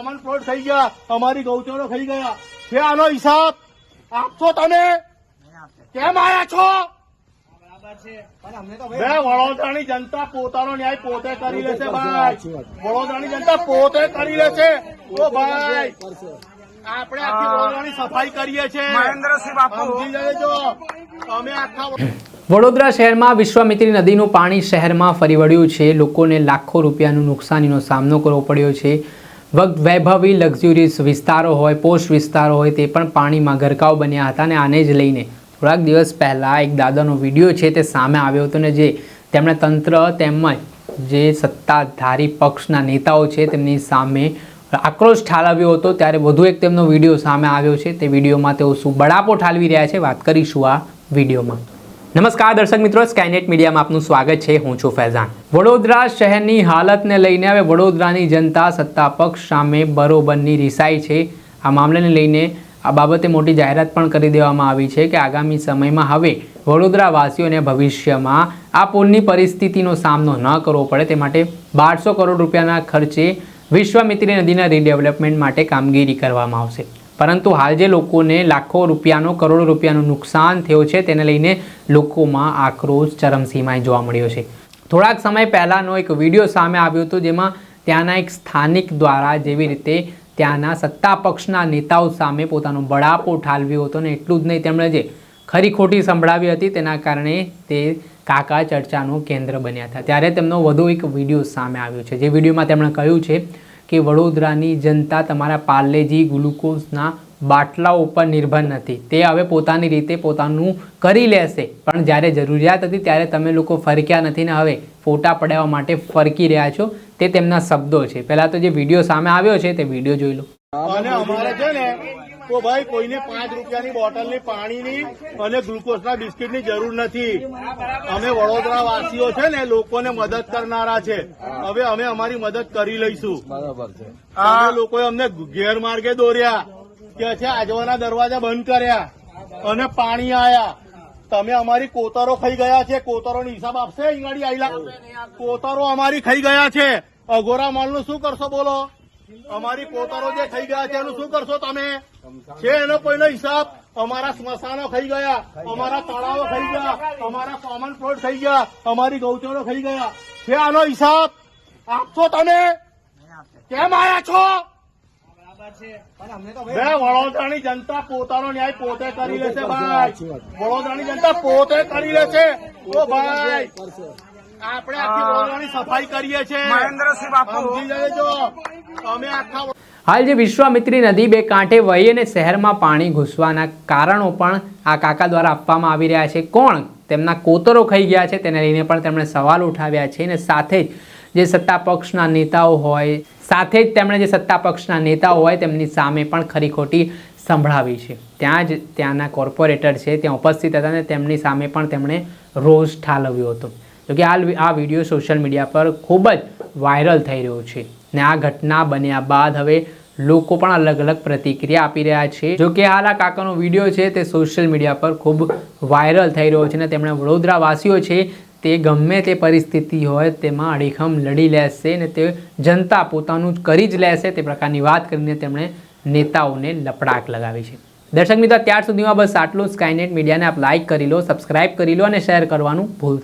Common plot થઈ ગયા અમારી ગૌચરો થઈ ગયા. છે આનો હિસાબ આપશો તમે? કેમ આવ્યા છો? બે વડોદરાની જનતા પોતાનો ન્યાય પોતે કરી લેશે ભાઈ. વડોદરાની જનતા પોતે કરી લેશે. ઓ ભાઈ. આપણે આખી વડોદરાની સફાઈ કરીએ છીએ. મહેન્દ્રસિંહ બાપુ. સમજી અમે આખા વડોદરા શહેરમાં વિશ્વામિત્રી નદીનું પાણી શહેરમાં ફરી વળ્યું છે. લોકોને લાખો રૂપિયાનું નુકસાનીનો સામનો કરવો પડ્યો છે. વૈભવી લક્ઝુરિયસ વિસ્તારો હોય પોસ્ટ વિસ્તારો હોય તે પણ પાણીમાં ગરકાવ બન્યા હતા અને આને જ લઈને થોડાક દિવસ પહેલાં એક દાદાનો વીડિયો છે તે સામે આવ્યો હતો ને જે તેમણે તંત્ર તેમજ જે સત્તાધારી પક્ષના નેતાઓ છે તેમની સામે આક્રોશ ઠાલવ્યો હતો. ત્યારે વધુ એક તેમનો વીડિયો સામે આવ્યો છે. તે વિડીયોમાં તેઓ શું બળાપો ઠાલવી રહ્યા છે વાત કરીશું આ વિડીયોમાં. નમસ્કાર દર્શક મિત્રો સ્કાયનેટ મીડિયામાં આપનું સ્વાગત છે. હું છું ફૈઝાન. વડોદરા શહેરની હાલતને લઈને હવે વડોદરાની જનતા સત્તા પક્ષ સામે બરોબરની રિસાઈ છે. આ મામલાને લઈને આ બાબતે મોટી જાહેરાત પણ કરી દેવામાં આવી છે કે આગામી સમયમાં હવે વડોદરાવાસીઓને ભવિષ્યમાં આ પુલની પરિસ્થિતિનો સામનો ન કરવો પડે. તે માટે બારસો કરોડ રૂપિયાના ખર્ચે વિશ્વામિત્રી નદીના રીડેવલપમેન્ટ માટે કામગીરી કરવામાં આવશે. પરંતુ હાલ જે લોકોને લાખો રૂપિયાનો, કરોડો રૂપિયાનું નુકસાન થયું છે, તેને લઈને લોકોમાં આક્રોશ ચરમસીમાએ જોવા મળ્યો છે. થોડાક સમય પહેલાંનો એક વીડિયો સામે આવ્યો હતો, જેમાં ત્યાંના એક સ્થાનિક દ્વારા જેવી રીતે ત્યાંના સત્તા પક્ષના નેતાઓ સામે પોતાનો બળાપો ઠાલવ્યો હતો ને એટલું જ નહીં, તેમણે જે ખરી ખોટી સંભળાવી હતી, તેના કારણે તે કાકા ચર્ચાનું કેન્દ્ર બન્યા હતા. ત્યારે તેમનો વધુ એક વીડિયો સામે આવ્યો છે. જે વિડીયોમાં તેમણે કહ્યું છે કે વડોદરાની જનતા તમારા પાર્લેજી ગ્લુકોઝના બાટલા ઉપર નિર્ભર નથી. તે હવે પોતાની રીતે પોતાનું કરી લેશે. પણ જ્યારે જરૂરિયાત હતી ત્યારે તમે લોકો ફરક્યા નથી ને હવે ફોટા પડાવવા માટે ફરકી રહ્યા છો. તે તેમના શબ્દો છે. પહેલાં તો જે વીડિયો સામે આવ્યો છે તે વીડિયો જોઈ લો. અને અમારે છે ને તો ભાઈ કોઈને પાંચ રૂપિયાની બોટલની પાણીની અને ગ્લુકોઝના બિસ્કીટની જરૂર નથી. અમે વડોદરા વાસીઓ છે ને લોકોને મદદ કરનારા છે. હવે અમે અમારી મદદ કરી લઈશું. અમે લોકોએ અમને ગેરમાર્ગે દોર્યા. કે છે આજવાના દરવાજા બંધ કર્યા અને પાણી આયા. તમે અમારી કોતરો ખાઈ ગયા છે. કોતરોનો હિસાબ આપશે ઈંગાડી આઈલા કોતરો અમારી ખાઈ ગયા છે. અઘોરા માલનું શું કરશો બોલો? અમારી પોતાનો જે થઈ ગયા છે, એનું શું કરશો તમે? છે એનો કોઈનો હિસાબ? અમારા સ્મશાનો ખાઈ ગયા, અમારા તળાવો ખાઈ ગયા, અમારા કોમન પ્લોટ ખાઈ ગયા, અમારી ગૌચરો ખાઈ ગયા. છે આનો હિસાબ? આપશો તમે? કેમ આવ્યા છો? બે વડોદરાની જનતા પોતાનો ન્યાય પોતે કરી લેશે, ભાઈ. વડોદરાની જનતા પોતે કરી લેશે. ઓ ભાઈ. આપણે આખી વડોદરાની સફાઈ કરીએ છીએ. મહેન્દ્રસિંહ બાપુ. જજો. અમે આખા હાલ જે વિશ્વામિત્રી નદી બે કાંઠે વહી અને શહેરમાં પાણી ઘૂસવાના કારણો પણ આ કાકા દ્વારા આપવામાં આવી રહ્યા છે. કોણ તેમના કોતરો ખાઈ ગયા છે તેને લઈને પણ તેમણે સવાલ ઉઠાવ્યા છે અને સાથે જ જે સત્તા પક્ષના નેતાઓ હોય સાથે જ તેમણે જે સત્તા પક્ષના નેતાઓ હોય તેમની સામે પણ ખરી ખોટી સંભળાવી છે. ત્યાં જ ત્યાંના કોર્પોરેટર છે ત્યાં ઉપસ્થિત હતા અને તેમની સામે પણ તેમણે રોષ ઠાલવ્યો હતો. જોકે હાલ આ વીડિયો સોશિયલ મીડિયા પર ખૂબ જ વાયરલ થઈ રહ્યો છે. ને આ ઘટના બન્યા બાદ હવે લોકો પણ અલગ અલગ પ્રતિક્રિયા આપી રહ્યા છે. જો કે હાલ આ કાકાનો વીડિયો છે તે સોશિયલ મીડિયા પર ખૂબ વાયરલ થઈ રહ્યો છે ને તેમણે વડોદરાવાસીઓ છે તે ગમે તે પરિસ્થિતિ હોય તેમાં અડીખમ લડી લેશે ને તે જનતા પોતાનું કરી જ લેશે તે પ્રકારની વાત કરીને તેમણે નેતાઓને લપડાક લગાવી છે. દર્શક મિત્રો ત્યાર સુધીમાં બસ આટલું સ્કાયનેટ મીડિયાને આપ લાઇક કરી લો સબસ્ક્રાઇબ કરી લો અને શેર કરવાનું ભૂલતા